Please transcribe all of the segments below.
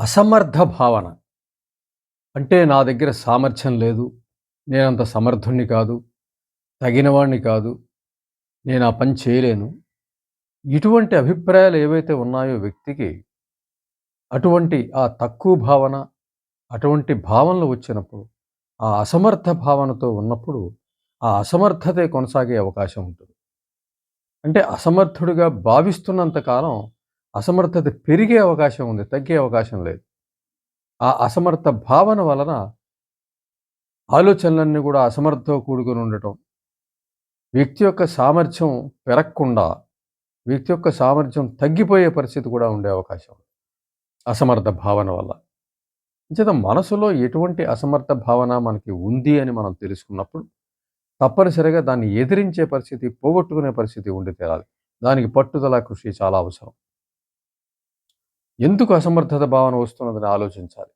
అసమర్థ భావన. అంటే నా దగ్గర సామర్థ్యం లేదు. నేనంత సమర్థుడిని కాదు. తగినవాడిని కాదు. నేను ఆ పని చేయలేను. ఇటువంటి అభిప్రాయాలు ఏవైతే ఉన్నాయో వ్యక్తికి, అటువంటి ఆ తక్కువ భావన, అటువంటి భావనలు వచ్చినప్పుడు, ఆ అసమర్థ భావనతో ఉన్నప్పుడు, ఆ అసమర్థతే కొనసాగే అవకాశం ఉంటుంది. అంటే అసమర్థుడిగా భావిస్తున్నంత కాలం అసమర్థత పెరిగే అవకాశం ఉంది. తగ్గే అవకాశం లేదు. ఆ అసమర్థ భావన వలన ఆలోచనలన్నీ కూడా అసమర్థతో కూడుకొని ఉండటం. వ్యక్తి యొక్క సామర్థ్యం పెరగకుండా, వ్యక్తి యొక్క సామర్థ్యం తగ్గిపోయే పరిస్థితి కూడా ఉండే అవకాశం అసమర్థ భావన వల్ల. చేత మనసులో ఎటువంటి అసమర్థ భావన మనకి ఉంది అని మనం తెలుసుకున్నప్పుడు, తప్పనిసరిగా దాన్ని ఎదిరించే పరిస్థితి, పోగొట్టుకునే పరిస్థితి ఉండి తీరాలి. దానికి పట్టుదల, కృషి చాలా అవసరం. ఎందుకు అసమర్థత భావన వస్తున్నదని ఆలోచించాలి.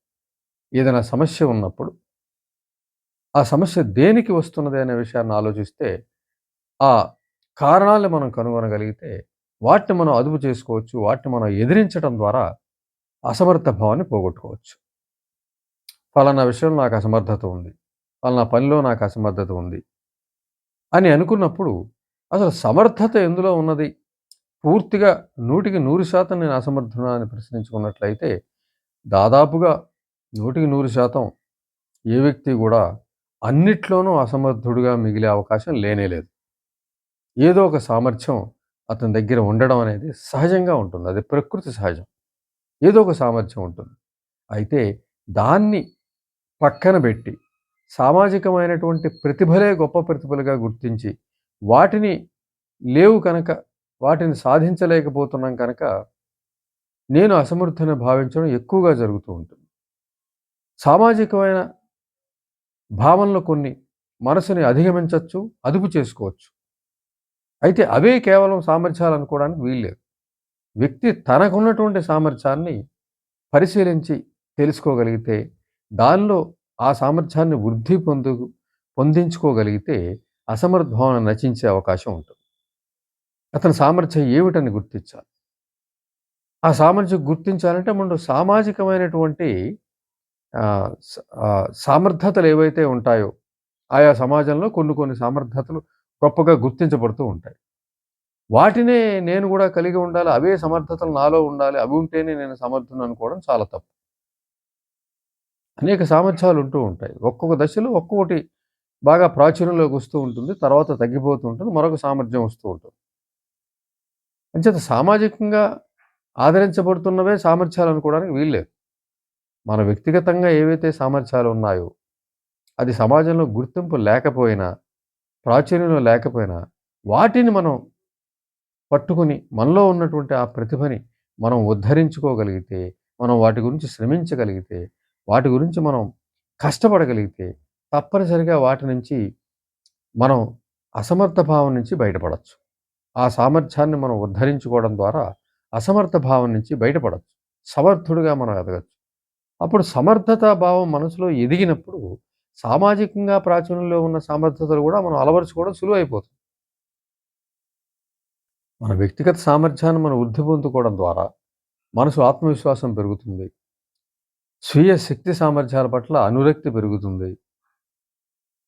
ఏదైనా సమస్య ఉన్నప్పుడు, ఆ సమస్య దేనికి వస్తున్నది అనే విషయాన్ని ఆలోచిస్తే, ఆ కారణాలను మనం కనుగొనగలిగితే, వాటిని మనం అదుపు చేసుకోవచ్చు. వాటిని మనం ఎదిరించడం ద్వారా అసమర్థ భావాన్ని పోగొట్టుకోవచ్చు. ఫలానా విషయంలో నాకు అసమర్థత ఉంది. ఫలానా పనిలో నాకు అసమర్థత ఉంది. అని అనుకున్నప్పుడు, అసలు సమర్థత ఎందులో ఉన్నది? పూర్తిగా 100కి 100% నేను అసమర్థునా అని ప్రశ్నించుకున్నట్లయితే, దాదాపుగా 100కి 100% ఏ వ్యక్తి కూడా అన్నిట్లోనూ అసమర్థుడుగా మిగిలే అవకాశం లేనే లేదు. ఏదో ఒక సామర్థ్యం అతని దగ్గర ఉండడం అనేది సహజంగా ఉంటుంది. అది ప్రకృతి సహజం. ఏదో ఒక సామర్థ్యం ఉంటుంది. అయితే దాన్ని పక్కన పెట్టి, సామాజికమైనటువంటి ప్రతిభలే గొప్ప ప్రతిభలుగా గుర్తించి, వాటిని లేవు కనుక, వాటిని సాధించలేకపోతున్నాం కనుక, నేను అసమర్థని భావించడం ఎక్కువగా జరుగుతూ ఉంటుంది. సామాజికమైన భావనలు కొన్ని మనసుని అధిగమించవచ్చు అదుపు చేసుకోవచ్చు. అయితే అవే కేవలం సామర్థ్యాలు అనుకోవడానికి వీల్లేదు. వ్యక్తి తనకున్నటువంటి సామర్థ్యాన్ని పరిశీలించి తెలుసుకోగలిగితే, దానిలో ఆ సామర్థ్యాన్ని వృద్ధి పొందు పొందించుకోగలిగితే, అసమర్థ భావన నశించే అవకాశం ఉంటుంది. అతని సామర్థ్యం ఏమిటని గుర్తించాలి. ఆ సామర్థ్యం గుర్తించాలంటే ముందు సామాజికమైనటువంటి సామర్థ్యతలు సామర్థతలు ఏవైతే ఉంటాయో, ఆయా సమాజంలో కొన్ని కొన్ని సామర్థతలు గొప్పగా గుర్తించబడుతూ ఉంటాయి. వాటినే నేను కూడా కలిగి ఉండాలి. అవే సమర్థతలు నాలో ఉండాలి. అవి ఉంటేనే నేను సమర్థుడిని అనుకోవడం చాలా తప్పు. అనేక సామర్థ్యాలు ఉంటూ ఉంటాయి. ఒక్కొక్క దశలో ఒక్కొక్కటి బాగా ప్రాచుర్యంలోకి వస్తూ ఉంటుంది. తర్వాత తగ్గిపోతూ ఉంటుంది. మరొక సామర్థ్యం వస్తూ ఉంటుంది. అంచేత సామాజికంగా ఆదరించబడుతున్నవే సామర్థ్యాలు అనుకోవడానికి వీల్లేదు. మన వ్యక్తిగతంగా ఏవైతే సామర్థ్యాలు ఉన్నాయో, అది సమాజంలో గుర్తింపు లేకపోయినా, ప్రాచుర్యంలో లేకపోయినా, వాటిని మనం పట్టుకుని మనలో ఉన్నటువంటి ఆ ప్రతిభని మనం ఉద్ధరించుకోగలిగితే, మనం వాటి గురించి శ్రమించగలిగితే, వాటి గురించి మనం కష్టపడగలిగితే, తప్పనిసరిగా వాటి నుంచి మనం అసమర్థ భావం నుంచి బయటపడవచ్చు ఆ సామర్థ్యాన్ని మనం ఉద్ధరించుకోవడం ద్వారా అసమర్థ భావం నుంచి బయటపడవచ్చు సమర్థుడిగా మనం ఎదగచ్చు అప్పుడు సమర్థతా భావం మనసులో ఎదిగినప్పుడు, సామాజికంగా ప్రాచుర్యంలో ఉన్న సమర్థతలు కూడా మనం అలవరుచుకోవడం సులువైపోతుంది. మన వ్యక్తిగత సామర్థ్యాన్ని మనం వృద్ధి పొందుకోవడం ద్వారా, మనసు ఆత్మవిశ్వాసం పెరుగుతుంది. స్వీయ శక్తి సామర్థ్యాల పట్ల అనురక్తి పెరుగుతుంది.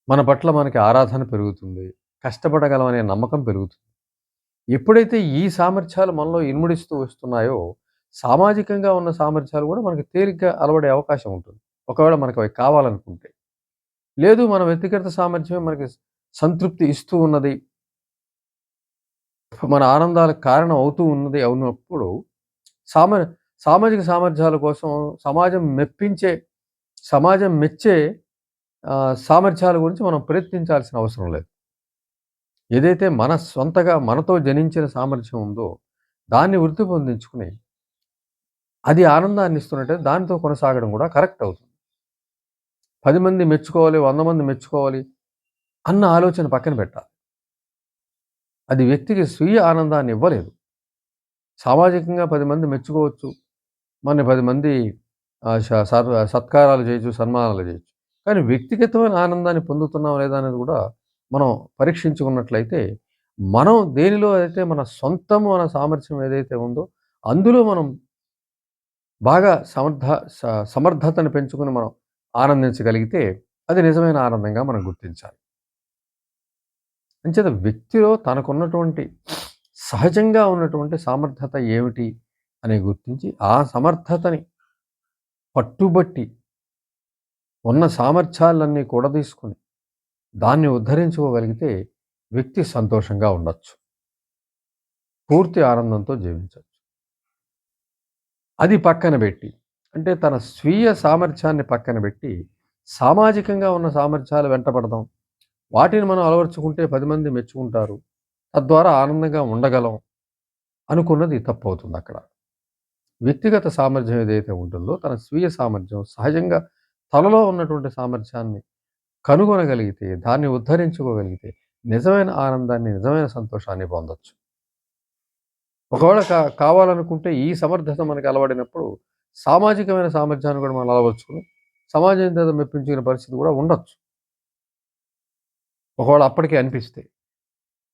మన పట్ల మనకి ఆరాధన పెరుగుతుంది. కష్టపడగలమనే నమ్మకం పెరుగుతుంది. ఎప్పుడైతే ఈ సామర్థ్యాలు మనలో ఇన్ముడిస్తూ వస్తున్నాయో, సామాజికంగా ఉన్న సామర్థ్యాలు కూడా మనకి తేలిగ్గా అలవడే అవకాశం ఉంటుంది. ఒకవేళ మనకు అవి కావాలనుకుంటే. లేదు మన వ్యక్తిగత సామర్థ్యమే మనకి సంతృప్తి ఇస్తూ ఉన్నది. మన ఆనందాలకు కారణం అవుతూ ఉన్నది అవునప్పుడు, సామ సామాజిక సామర్థ్యాల కోసం సమాజం మెప్పించే, సమాజం మెచ్చే సామర్థ్యాల గురించి మనం ప్రయత్నించాల్సిన అవసరం లేదు. ఏదైతే మన సొంతగా మనతో జనించిన సామర్థ్యం ఉందో, దాన్ని వృద్ధి పొందించుకుని అది ఆనందాన్ని ఇస్తున్నట్టే దానితో కొనసాగడం కూడా కరెక్ట్ అవుతుంది. పది మంది మెచ్చుకోవాలి, వంద మంది మెచ్చుకోవాలి అన్న ఆలోచన పక్కన పెట్టాలి. అది వ్యక్తికి స్వీయ ఆనందాన్ని ఇవ్వలేదు. సామాజికంగా పది మంది మెచ్చుకోవచ్చు. మన పది మంది సత్కారాలు చేయొచ్చు, సన్మానాలు చేయొచ్చు. కానీ వ్యక్తిగతమైన ఆనందాన్ని పొందుతున్నాం లేదా అనేది కూడా మనం పరీక్షించుకున్నట్లయితే, మనం దేనిలో అయితే మన సొంతము అనే సామర్థ్యం ఏదైతే ఉందో, అందులో మనం బాగా సమర్థ స సమర్థతను పెంచుకొని మనం ఆనందించగలిగితే అది నిజమైన ఆనందంగా మనం గుర్తించాలి. అంచేత వ్యక్తిలో తనకున్నటువంటి సహజంగా ఉన్నటువంటి సామర్థత ఏమిటి అని గుర్తించి ఆ సమర్థతని పట్టుబట్టి ఉన్న సామర్థ్యాలన్నీ కూడా తీసుకుని దాన్ని ఉద్ధరించుకోగలిగితే వ్యక్తి సంతోషంగా ఉండొచ్చు. పూర్తి ఆనందంతో జీవించవచ్చు అది పక్కన పెట్టి అంటే తన స్వీయ సామర్థ్యాన్ని పక్కన పెట్టి సామాజికంగా ఉన్న సామర్థ్యాలు వెంటపడదాం. వాటిని మనం అలవర్చుకుంటే పది మంది మెచ్చుకుంటారు. తద్వారా ఆనందంగా ఉండగలం అనుకున్నది తప్పవుతుందక్కడ. వ్యక్తిగత సామర్థ్యం ఏదైతే ఉంటుందో తన స్వీయ సామర్థ్యం సహజంగా తనలో ఉన్నటువంటి సామర్థ్యాన్ని కనుగొనగలిగితే, దాన్ని ఉద్ధరించుకోగలిగితే నిజమైన ఆనందాన్ని, నిజమైన సంతోషాన్ని పొందొచ్చు. ఒకవేళ కా కావాలనుకుంటే ఈ సమర్థత మనకి అలవడినప్పుడు సామాజికమైన సామర్థ్యాన్ని కూడా మనం అలవరుచుకొని సమాజం చేత మెప్పించుకునే పరిస్థితి కూడా ఉండొచ్చు. ఒకవేళ అప్పటికే అనిపిస్తే.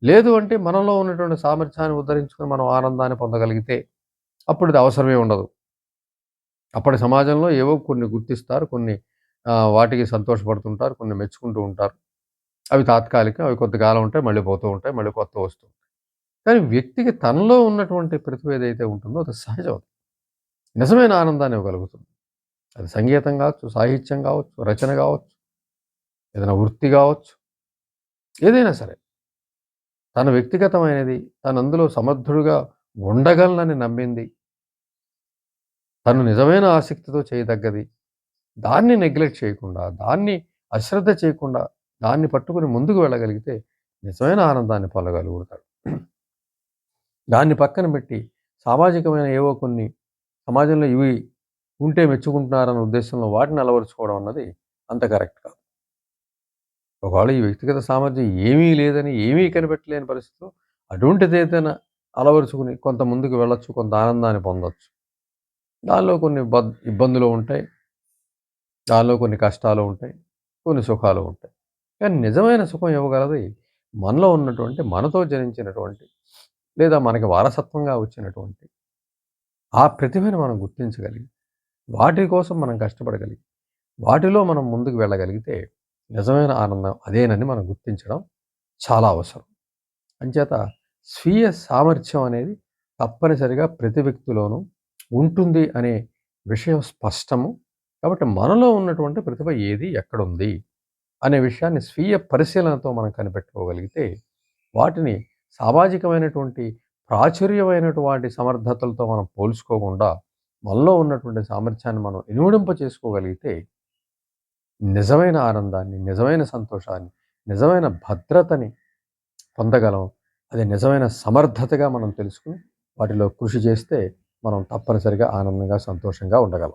లేదు అంటే మనలో ఉన్నటువంటి సామర్థ్యాన్ని ఉద్ధరించుకొని మనం ఆనందాన్ని పొందగలిగితే అప్పుడు ఇది అవసరమే ఉండదు. అప్పటి సమాజంలో ఏవో కొన్ని గుర్తిస్తారు. కొన్ని వాటికి సంతోషపడుతుంటారు. కొన్ని మెచ్చుకుంటూ ఉంటారు. అవి తాత్కాలికం. అవి కొంతకాలం ఉంటాయి. మళ్ళీ పోతూ ఉంటాయి. మళ్ళీ కొత్తవి వస్తూ ఉంటాయి. కానీ వ్యక్తికి తనలో ఉన్నటువంటి ప్రతిభ ఏదైతే ఉంటుందో అది సహజం. నిజమైన ఆనందాన్ని ఇవ్వగలుగుతుంది. అది సంగీతం కావచ్చు, సాహిత్యం కావచ్చు, రచన కావచ్చు, ఏదైనా వృత్తి కావచ్చు. ఏదైనా సరే. తన వ్యక్తిగతమైనది, తను అందులో సమర్థుడుగా ఉండగలనని నమ్మింది. తను నిజమైన ఆసక్తితో చేయదగ్గది. దాన్ని నెగ్లెక్ట్ చేయకుండా, దాన్ని అశ్రద్ధ చేయకుండా, దాన్ని పట్టుకొని ముందుకు వెళ్ళగలిగితే నిజమైన ఆనందాన్ని పొందగలుగుతాడు. దాన్ని పక్కన పెట్టి సామాజికమైన ఏవో కొన్ని సమాజంలో ఇవి ఉంటే మెచ్చుకుంటున్నారన్న ఉద్దేశంలో వాటిని అలవరుచుకోవడం అన్నది అంత కరెక్ట్ కాదు. ఒకవేళ ఈ వ్యక్తిగత సామర్థ్యం ఏమీ లేదని, ఏమీ కనిపెట్టలేని పరిస్థితిలో అటువంటిదేదైనా అలవరుచుకొని కొంత ముందుకు వెళ్ళొచ్చు. కొంత ఆనందాన్ని పొందొచ్చు. దానిలో కొన్ని బద్ ఇబ్బందులు ఉంటాయి. దానిలో కొన్ని కష్టాలు ఉంటాయి. కొన్ని సుఖాలు ఉంటాయి. కానీ నిజమైన సుఖం ఇవ్వగలది మనలో ఉన్నటువంటి, మనతో జనించినటువంటి లేదా మనకి వారసత్వంగా వచ్చినటువంటి ఆ ప్రతిభను మనం గుర్తించగలిగి, వాటి కోసం మనం కష్టపడగలిగి, వాటిలో మనం ముందుకు వెళ్ళగలిగితే నిజమైన ఆనందం అదేనని మనం గుర్తించడం చాలా అవసరం. అంచేత స్వీయ సామర్థ్యం అనేది తప్పనిసరిగా ప్రతి వ్యక్తిలోనూ ఉంటుంది అనే విషయం స్పష్టము. కాబట్టి మనలో ఉన్నటువంటి ప్రతిభ ఏది? ఎక్కడుంది? అనే విషయాన్ని స్వీయ పరిశీలనతో మనం కనిపెట్టుకోగలిగితే వాటిని సామాజికమైనటువంటి ప్రాచుర్యమైనటువంటి సమర్థతలతో మనం పోల్చుకోకుండా మనలో ఉన్నటువంటి సామర్థ్యాన్ని మనం ఇనుమడింప చేసుకోగలిగితే నిజమైన ఆనందాన్ని, నిజమైన సంతోషాన్ని, నిజమైన భద్రతని పొందగలం. అది నిజమైన సమర్థతగా మనం తెలుసుకుని వాటిలో కృషి చేస్తే మనం తప్పనిసరిగా ఆనందంగా, సంతోషంగా ఉండగలం.